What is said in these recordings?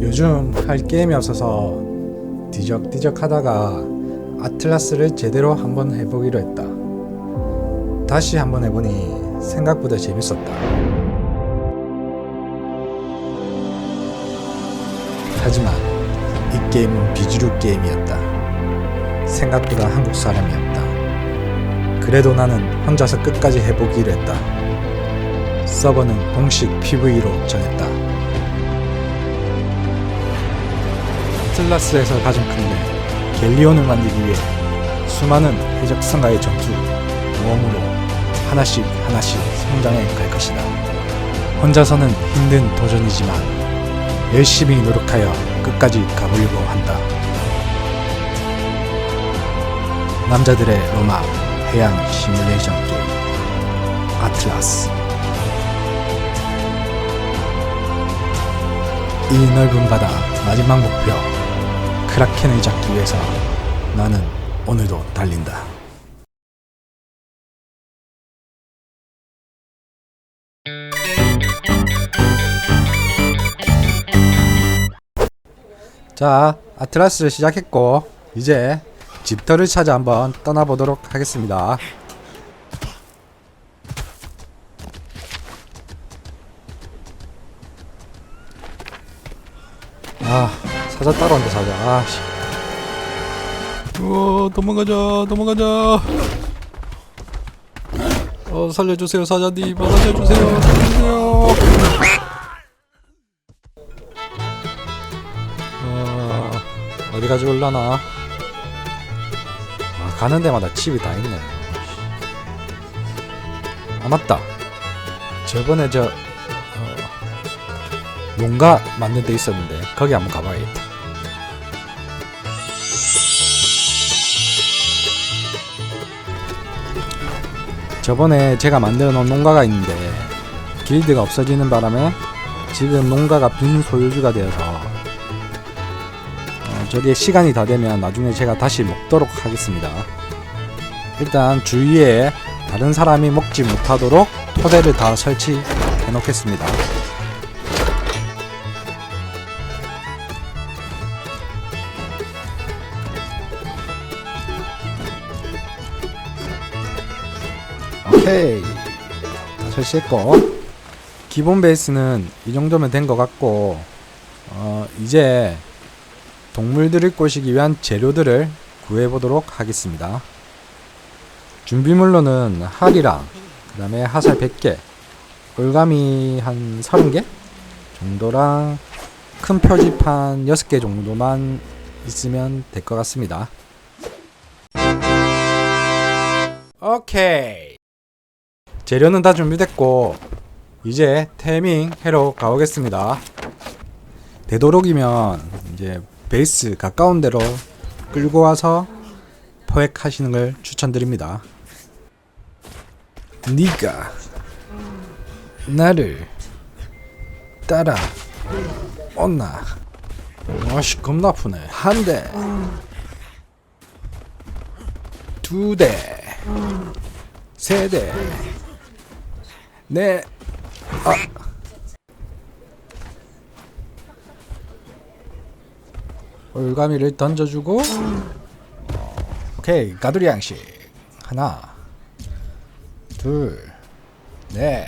요즘 할 게임이 없어서 뒤적뒤적 하다가 아틀라스를 제대로 한번 해보기로 했다. 다시 한번 해보니 생각보다 재밌었다. 하지만 이 게임은 비주류 게임이었다. 생각보다 한국 사람이었다. 그래도 나는 혼자서 끝까지 해보기로 했다. 서버는 공식 PV로 정했다. 아틀라스에서 큰게 갤리온을 만들기 위해 수많은 해적선과의 전투, 모험으로 하나씩 하나씩 성장해 갈 것이다. 혼자서는 힘든 도전이지만 열심히 노력하여 끝까지 가보려고 한다. 남자들의 로마 해양 시뮬레이션 게임 아틀라스 이 넓은 바다 마지막 목표 크라켄을 잡기 위해서 나는 오늘도 달린다. 자, 아틀라스를 시작했고 이제 집터를 찾아 한번 떠나보도록 하겠습니다. 아, 사자 따라온다 사자. 아, 씨. 우와, 도망가자, 도망가자. 어, 살려주세요, 사자님. 어, 살려주세요, 살려주세요. 어, 어디 가지 올라나? 아, 가는 데마다 칩이 다 있네. 아, 맞다. 저번에 저, 어, 농가 만든 데 있었는데, 거기 한번 가봐야겠다. 저번에 제가 만들어 놓은 농가가 있는데 길드가 없어지는 바람에 지금 농가가 빈 소유주가 되어서 어, 저게 시간이 다 되면 나중에 제가 다시 먹도록 하겠습니다. 일단 주위에 다른 사람이 먹지 못하도록 토대를 다 설치해 놓겠습니다. 오케이. 다 설치했고. 기본 베이스는 이 정도면 된 것 같고 어, 이제 동물들을 꼬시기 위한 재료들을 구해보도록 하겠습니다. 준비물로는 활이랑 그 다음에 화살 100개 올가미 한 30개 정도랑 큰 표지판 6개 정도만 있으면 될 것 같습니다. 오케이 재료는 다 준비됐고 이제 태밍 해로 가보겠습니다. 되도록이면 이제 베이스 가까운 데로 끌고 와서 포획 하시는 걸 추천드립니다. 네가 나를 따라 온나? 아씨 겁나 아프네. 한 대, 두 대, 세 대. 네. 아. 올가미를 던져주고. 오케이 가두리 양식. 하나 둘네.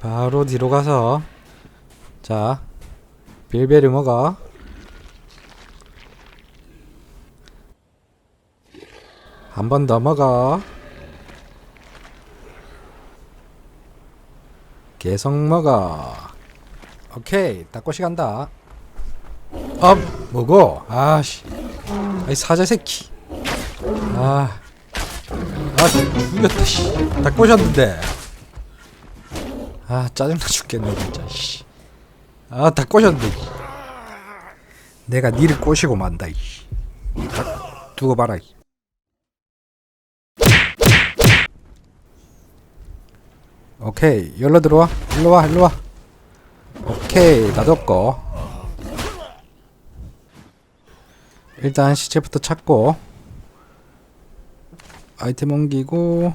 바로 뒤로 가서. 자 빌베를 먹어. 한번 더 먹어 계속 먹어. 오케이, 닭꼬시 간다. 업, 뭐고? 아씨. 아이, 사자 새끼. 아. 아, 죽였다, 씨. 닭 꼬셨는데. 아, 짜증나 죽겠네, 진짜, 씨. 아, 닭 꼬셨는데. 씨. 내가 니를 꼬시고 만다, 씨. 닭 두고 봐라, 씨. 오케이 열로 들어와 일로와 일로와 오케이 놔뒀고 일단 시체부터 찾고 아이템 옮기고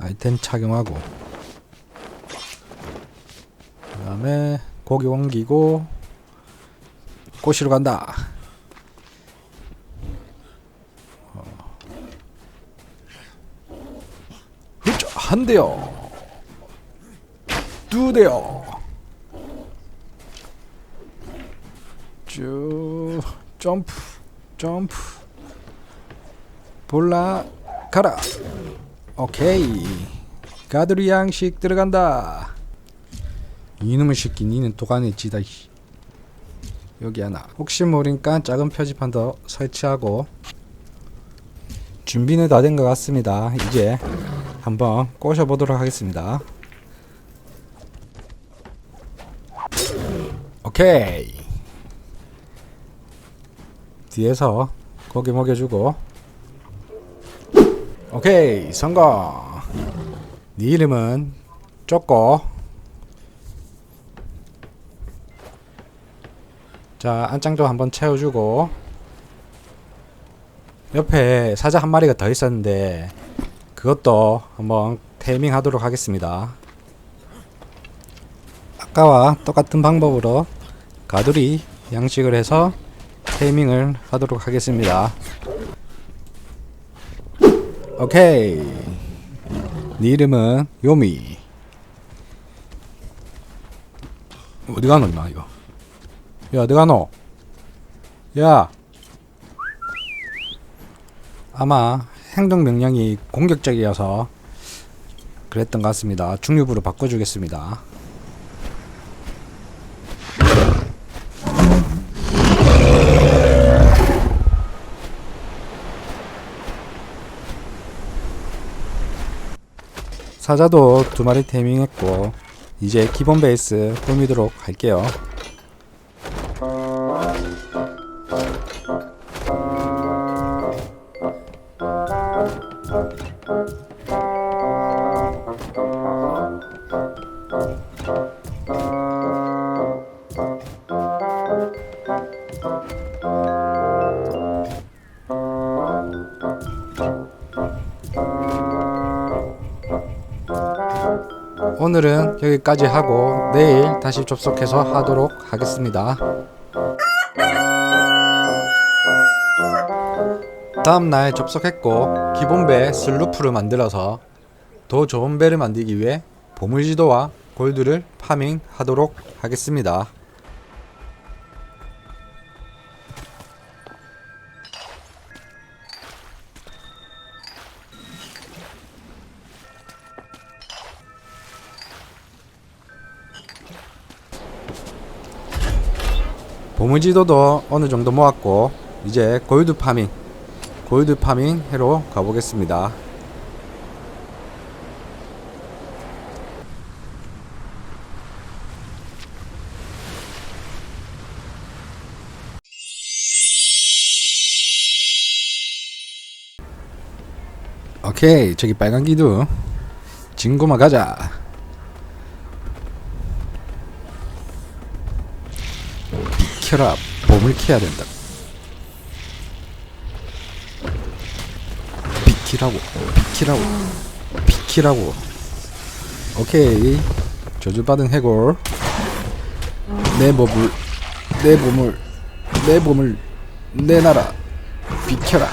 아이템 착용하고 그 다음에 고기 옮기고 꼬시러 간다. 어. 한 대요. 두 대요. 쭉 점프 점프. 볼라 가라. 오케이. 가드리 양식 들어간다. 이놈의 새끼 니는 도가니 씨. 여기 하나. 혹시 모르니까 작은 표지판 더 설치하고 준비는 다 된 것 같습니다. 이제 한번 꼬셔보도록 하겠습니다 오케이. 뒤에서 고기 먹여주고. 오케이 성공. 네 이름은 쪼꼬. 자 안장도 한번 채워주고. 옆에 사자 한 마리가 더 있었는데 그것도 한번 테이밍 하도록 하겠습니다. 아까와 똑같은 방법으로 가두리 양식을 해서 테이밍을 하도록 하겠습니다. 오케이. 네 이름은 요미. 어디 가노 임마 이거. 야 어디 가노? 야. 아마 행동 명령이 공격적이어서 그랬던 것 같습니다. 중립으로 바꿔주겠습니다. 사자도 두 마리 테이밍했고 이제 기본 베이스 꾸미도록 할게요. 오늘은 여기까지 하고 내일 다시 접속해서 하도록 하겠습니다. 다음날 접속했고 기본 배 슬루프를 만들어서 더 좋은 배를 만들기 위해 보물지도와 골드를 파밍 하도록 하겠습니다. 보물지도도 어느 정도 모았고 이제 골드 파밍 골드 파밍 해로 가보겠습니다. 오케이 저기 빨간 기둥 진고마 가자 켜라. 봄을 캐야 된다. 비키라고. 비키라고. 비키라고. 오케이. 저주받은 해골. 내 몸을 내 몸을 내 몸을 내놔라. 비켜라.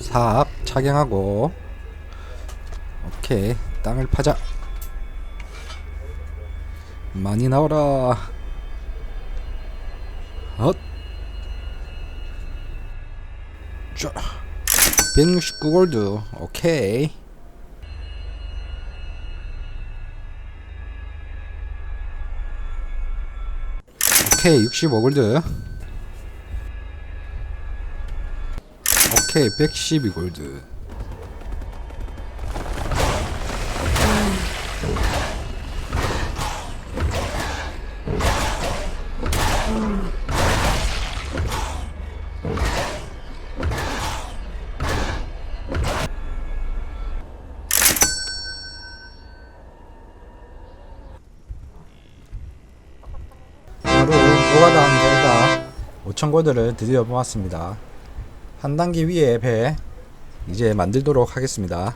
사악 착용하고 오케이 땅을 파자. 많이 나오라. 헛. 자, 169골드. 오케이. 오케이 65골드. 오케이 112골드 5천골드를 드디어 모았습니다. 한 단계 위에 배 이제 만들도록 하겠습니다.